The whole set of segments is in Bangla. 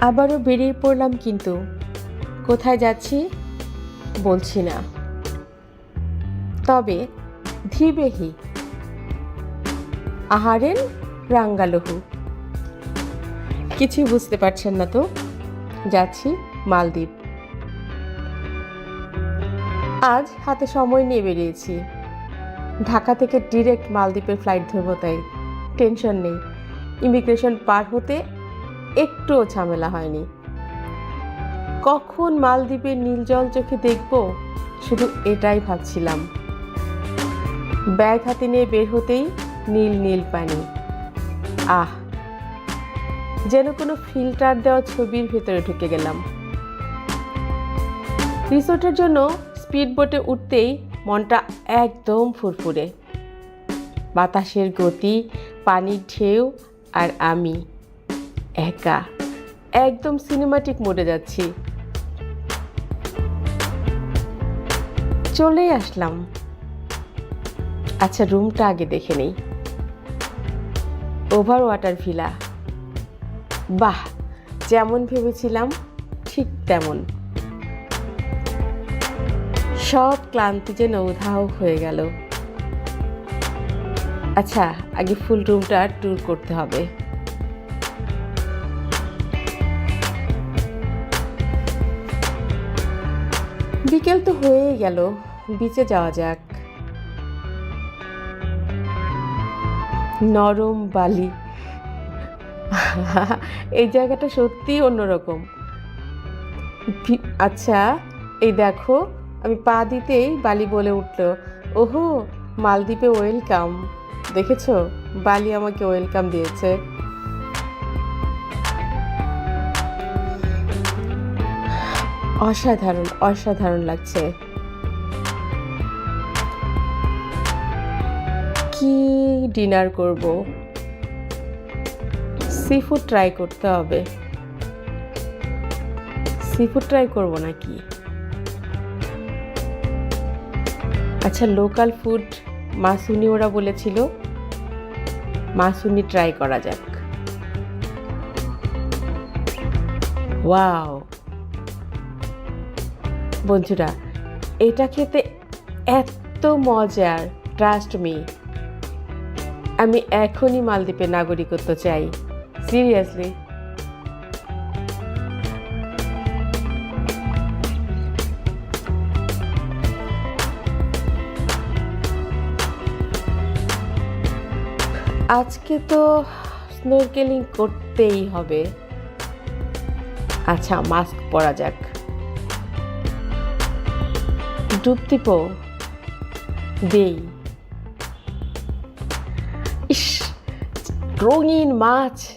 আবারও বেরিয়ে পড়লাম কিন্তু। কোথায় যাচ্ছি? বলছি না। তবে ধীবেহি আহারেন রাঙ্গালহু। কিছুই বুঝতে পারছেন না তো? যাচ্ছি মালদ্বীপ। আজ হাতে সময় নিয়ে বেরিয়েছি। ঢাকা থেকে ডিরেক্ট মালদ্বীপের ফ্লাইট ধরবো তাই। টেনশন নেই। ইমিগ্রেশন পার হতে একটুও ঝামেলা হয়নি। কখন মালদ্বীপের নীল জল চোখে দেখব, শুধু এটাই ভাবছিলাম। ব্যাগ হাতে নিয়ে বের হতেই নীল নীল পানি। আহ! যেন কোনো ফিল্টার দেওয়া ছবির ভেতরে ঢুকে গেলাম। রিসোর্টের জন্য স্পিড বোটে উঠতেই মনটা একদম ফুরফুরে। বাতাসের গতি, পানির ঢেউ আর আমি। একা। একদম সিনেমাটিক মোডে যাচ্ছি। চলেই আসলাম। আচ্ছা রুমটা আগে দেখে নেই। ওভার ওয়াটার ভিলা বাহ, যেমন ভেবেছিলাম, ঠিক তেমন। সব ক্লান্তি যেন উধাও হয়ে গেল। আচ্ছা আগে ফুল রুমটা ট্যুর করতে হবে। বিকেল তো হয়েই গেল, বিচে যাওয়া যাক। নরম বালি। এই জায়গাটা সত্যিই অন্যরকম। আচ্ছা এই দেখো, আমি পা দিতেই বালি বলে উঠল, ওহো, মালদ্বীপে ওয়েলকাম। দেখেছ? বালি আমাকে ওয়েলকাম দিয়েছে। অসাধারণ অসাধারণ লাগছে। কি ডিনার করব? সি ফুড ট্রাই করতে হবে। সি ফুড ট্রাই করব নাকি? আচ্ছা লোকাল ফুড মাসুনি ওরা বলেছিল। মাসুনি ট্রাই করা যাক। ওয়াও বন্ধুরা, এটা খেতে এত মজার ট্রাস্ট মি আমি এখনই মালদ্বীপের নাগরিকত্ব চাই সিরিয়াসলি আজকে তো স্নোরকেলিং করতেই হবে। আচ্ছা মাস্ক পরা যাক। ডুব দেই। ইস, রঙিন মাছ,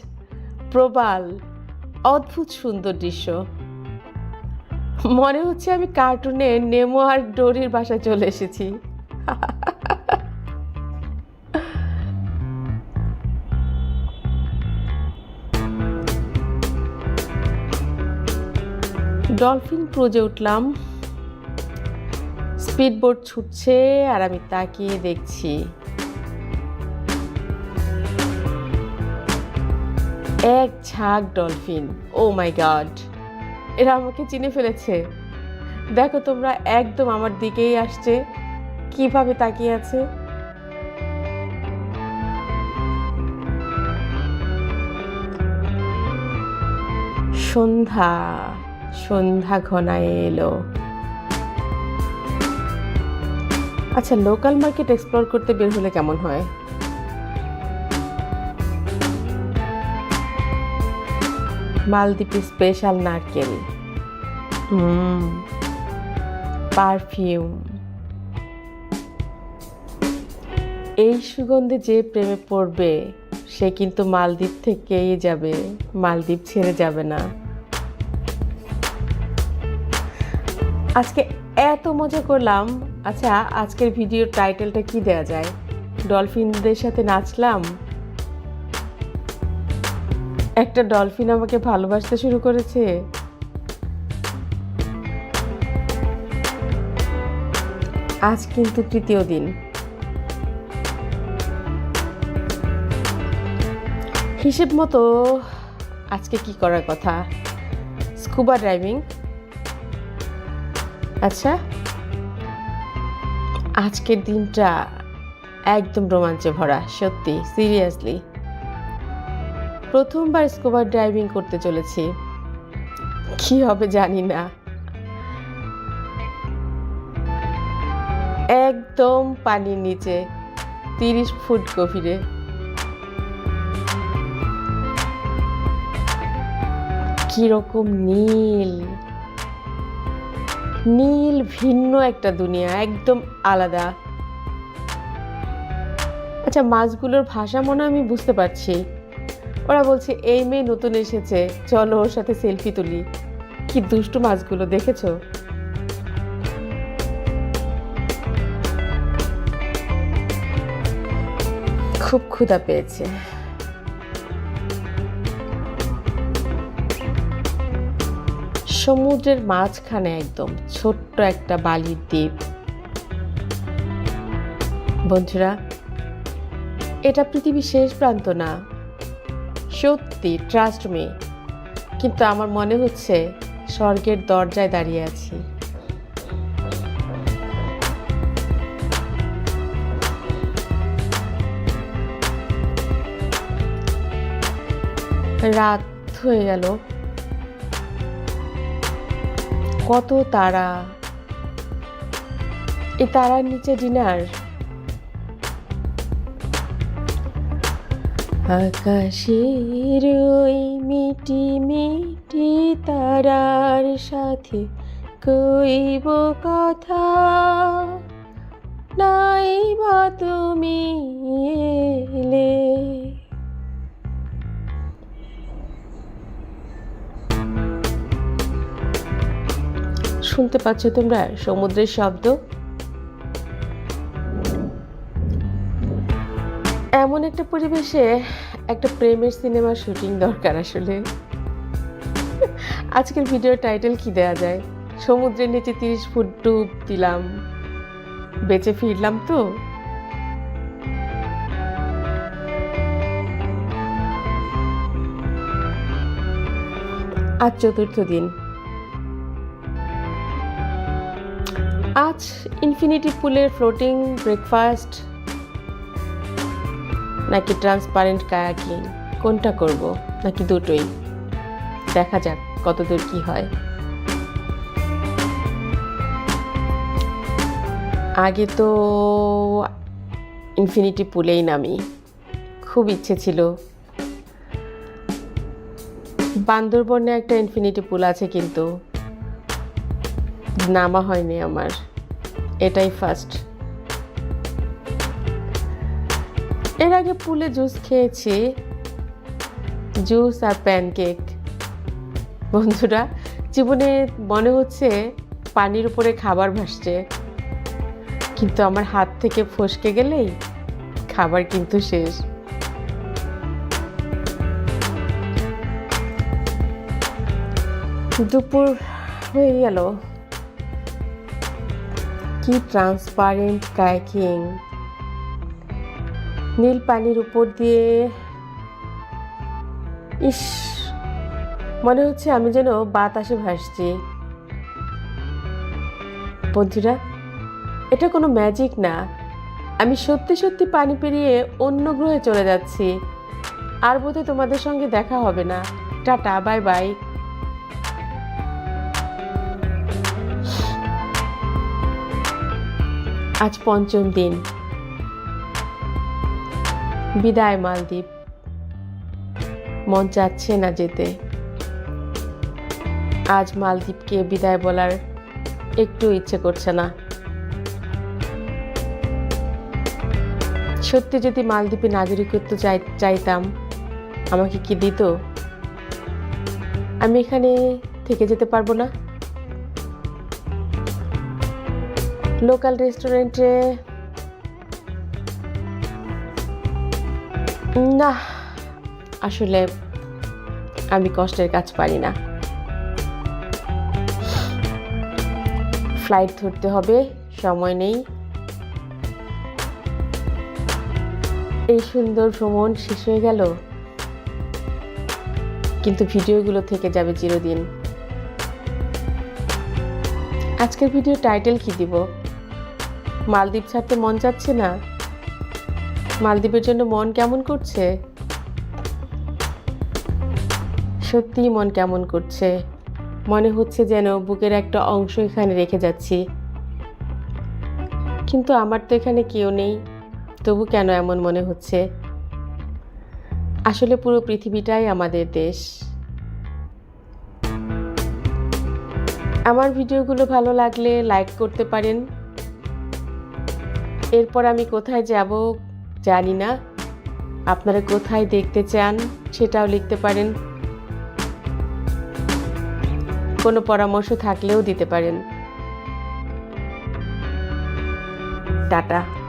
প্রবাল, অদ্ভুত সুন্দর দৃশ্য। মনে হচ্ছে আমি কার্টুনে নেমো আর ডোরির বাসায় চলে এসেছি। ডলফিন ক্রুজে উঠলাম। স্পিড বোট ছুটছে আর আমি তাকিয়ে দেখছি। এক ঝাঁক ডলফিন, ও মাই গড, এরা আমাকে চিনে ফেলেছে। দেখো তোমরা, একদম আমার দিকেই আসছে, কীভাবে তাকিয়ে আছে? সন্ধ্যা সন্ধ্যা ঘনায় এলো। আচ্ছা লোকাল মার্কেট এক্সপ্লোর করতে বের হলে কেমন হয়? মালদ্বীপি স্পেশাল নারকেল। হুম। পারফিউম এই সুগন্ধে যে প্রেমে পড়বে সে কিন্তু মালদ্বীপ থেকেই যাবে। মালদ্বীপ ছেড়ে যাবে না। আজকে এত মজা করলাম। আচ্ছা আজকের ভিডিওর টাইটেলটা কি দেয়া যায়? ডলফিনদের সাথে নাচলাম? একটা ডলফিন আমাকে ভালোবাসতে শুরু করেছে। আজ কিন্তু তৃতীয় দিন। হিসেব মতো আজকে কি করার কথা? স্কুবা ড্রাইভিং আচ্ছা আজকের দিনটা একদম রোমাঞ্চে ভরা, সত্যি সিরিয়াসলি প্রথমবার স্কুবা ড্রাইভিং করতে চলেছি। কি হবে জানি না। একদম পানির নিচে, তিরিশ ফুট গভীরে। কীরকম নীল। নীল, ভিন্ন একটা দুনিয়া, একদম আলাদা। আচ্ছা মাছগুলোর ভাষা মনে আমি বুঝতে পারছি। ওরা বলছে, এই মেয়ে নতুন এসেছে, চলো ওর সাথে সেলফি তুলি। কি দুষ্টু মাছগুলো, দেখেছ? খুব ক্ষুধা পেয়েছে। সমুদ্রের মাঝখানে একদম ছোট্ট একটা বালির দ্বীপ। বন্ধুরা, এটা পৃথিবীর শেষ প্রান্ত না। সত্যি ট্রাস্ট মি কিন্তু আমার মনে হচ্ছে স্বর্গের দরজায় দাঁড়িয়ে আছি। রাত হয়ে গেল। কত তারা। এই তারার নিচে ডিনার। আকাশের ওই মিটি মিটি তারার সাথে কইব কথা। নাই বা তুমি এলে শুনতে পাচ্ছ তোমরা? সমুদ্রের শব্দ। এমন একটা পরিবেশে একটা প্রেমের সিনেমার শুটিং দরকার আসলে। আজকের ভিডিওর টাইটেল কি দেয়া যায়? সমুদ্রের নিচে তিরিশ ফুট ডুব দিলাম। বেঁচে ফিরলাম তো। আজ চতুর্থ দিন। আজ ইনফিনিটি পুলের ফ্লোটিং ব্রেকফাস্ট নাকি ট্রান্সপারেন্ট কায়াকিং কোনটা করব? নাকি দুটোই? দেখা যাক কতদূর কি হয়। আগে তো ইনফিনিটি পুলেই নামি। খুব ইচ্ছে ছিল। বান্দরবনে একটা ইনফিনিটি পুল আছে কিন্তু। নামা হয়নি আমার। এটাই ফার্স্ট এর আগে পুলে জুস খেয়েছি। জুস আর প্যানকেক বন্ধুরা, জীবনে মনে হচ্ছে পানির উপরে খাবার ভাসছে। কিন্তু আমার হাত থেকে ফসকে গেলেই খাবার কিন্তু শেষ। দুপুর হয়ে গেল। কি ট্রান্সপারেন্ট কাইকিং নীল পানির উপর দিয়ে, ইস, মনে হচ্ছে আমি যেন বাতাসে ভাসছি। বন্ধুরা, এটা কোনো ম্যাজিক না। আমি সত্যি সত্যি পানি পেরিয়ে অন্য গ্রহে চলে যাচ্ছি। আর বোধহয় তোমাদের সঙ্গে দেখা হবে না। টাটা বাই বাই আজ পঞ্চম দিন। বিদায়, মালদ্বীপ। মন চাচ্ছে না যেতে। আজ মালদ্বীপকে বিদায় বলার একটু ইচ্ছে করছে না। সত্যি যদি মালদ্বীপে নাগরিকত্ব চাই, চাইতাম, আমাকে কি দিত? আমি এখানে থেকে যেতে পারব না? লোকাল রেস্টুরেন্টে না আসলে আমি কষ্টের কাজ পারি না। ফ্লাইট ধরতে হবে, সময় নেই। এই সুন্দর ভ্রমণ শেষ হয়ে গেল। কিন্তু ভিডিওগুলো থেকে যাবে চিরদিন। আজকের ভিডিও টাইটেল কি দিব? মালদ্বীপ ছাড়তে মন যাচ্ছে না? মালদ্বীপের জন্য মন কেমন করছে? সত্যিই মন কেমন করছে? মনে হচ্ছে যেন বুকের একটা অংশ এখানে রেখে যাচ্ছি। কিন্তু আমার তো এখানে কেউ নেই, তবু কেন এমন মনে হচ্ছে? আসলে পুরো পৃথিবীটাই আমাদের দেশ। আমার ভিডিওগুলো ভালো লাগলে লাইক করতে পারেন এরপর আমি কোথায় যাব জানি না। আপনারা কোথায় দেখতে চান সেটাও লিখতে পারেন। কোনো পরামর্শ থাকলেও দিতে পারেন। টাটা।